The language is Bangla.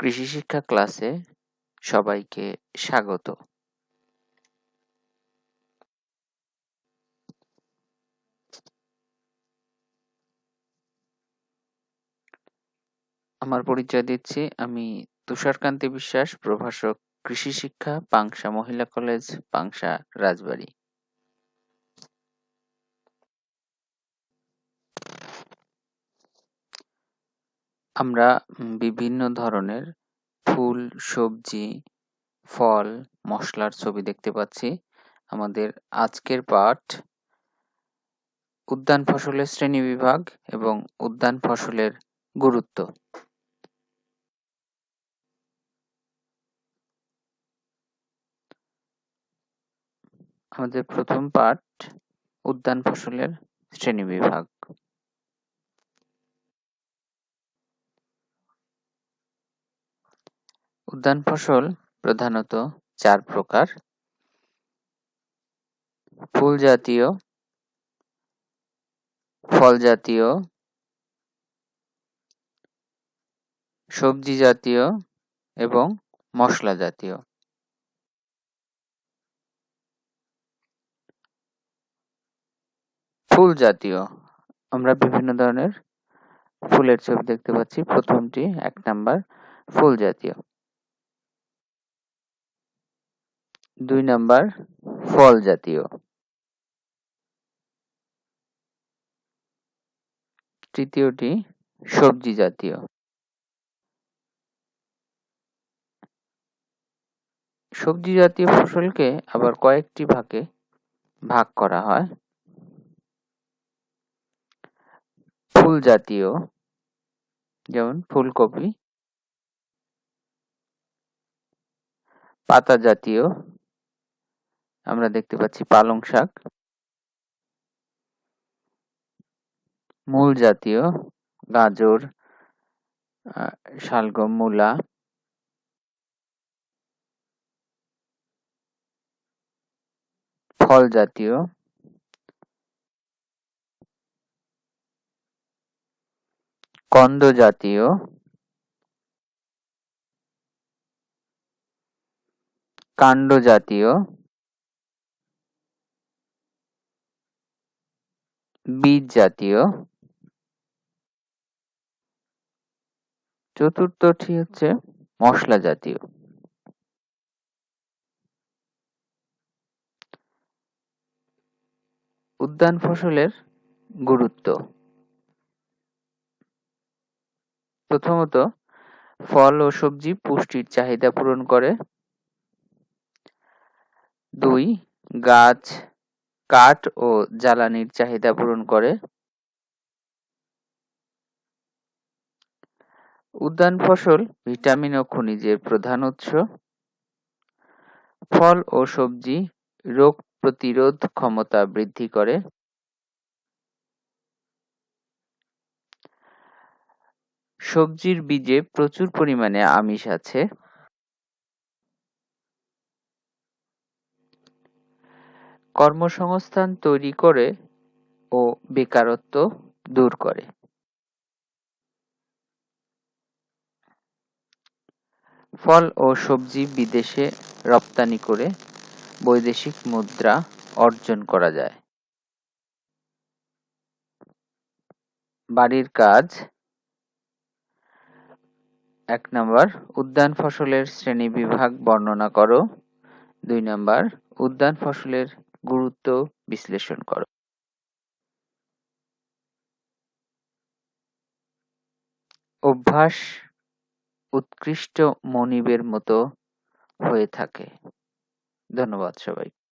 কৃষি শিক্ষা ক্লাসে সবাইকে স্বাগত। আমার পরিচয় দিচ্ছি আমি তুষারকান্তি বিশ্বাস, প্রভাষক কৃষি শিক্ষা, পাংশা মহিলা কলেজ, পাংশা রাজবাড়ী। আমরা বিভিন্ন ধরনের ফুল, সবজি, ফল, মশলার ছবি দেখতে পাচ্ছি। আমাদের আজকের পাঠ, উদ্যান ফসলের শ্রেণি বিভাগ এবং উদ্যান ফসলের গুরুত্ব। আমাদের প্রথম পাঠ, উদ্যান ফসলের শ্রেণীবিভাগ উদ্যান ফসল প্রধানত চার প্রকার। ফুল জাতীয়, ফল জাতীয়, সবজি জাতীয় এবং মশলা জাতীয়। ফুল জাতীয়, আমরা বিভিন্ন ধরনের ফুলের ছবি দেখতে পাচ্ছি। প্রথমটি এক নাম্বার, ফুল জাতীয়। দুই নাম্বার, ফল জাতীয়। তৃতীয়টি, সবজি জাতীয়। সবজি জাতীয় ফসলকে আবার কয়েকটি ভাগে ভাগ করা হয়। ফুল জাতীয়, যেমন ফুলকপি। পাতা জাতীয় আমরা দেখতে পাচ্ছি পালং শাক। মূল জাতীয় গাজর শালগম, মূলা। ফল জাতীয়। কন্দ জাতীয়। কাণ্ড জাতীয়। বীজ জাতীয়। চতুর্থটি হচ্ছে মশলা জাতীয়। উদ্যান ফসলের গুরুত্ব। প্রথমত, ফল ও সবজি পুষ্টির চাহিদা পূরণ করে। দুই, গাছ কাঠ ও জ্বালানির চাহিদা পূরণ করে। উদ্যান ফসল ভিটামিন ও খনিজের প্রধান উৎস। ফল ও সবজি রোগ প্রতিরোধ ক্ষমতা বৃদ্ধি করে। সবজির বীজে প্রচুর পরিমাণে আমিষ আছে। কর্মসংস্থান তৈরি করে ও বেকারত্ব দূর করে। ফল ও সবজি বিদেশে রপ্তানি করে বৈদেশিক মুদ্রা অর্জন করা যায়। বাড়ির কাজ এক নম্বর, উদ্যান ফসলের শ্রেণি বিভাগ বর্ণনা করো। দুই নম্বর, উদ্যান ফসলের গুরুত্ব বিশ্লেষণ করো। অভ্যাস উৎকৃষ্ট মনিবের মতো হয়ে থাকে। ধন্যবাদ সবাই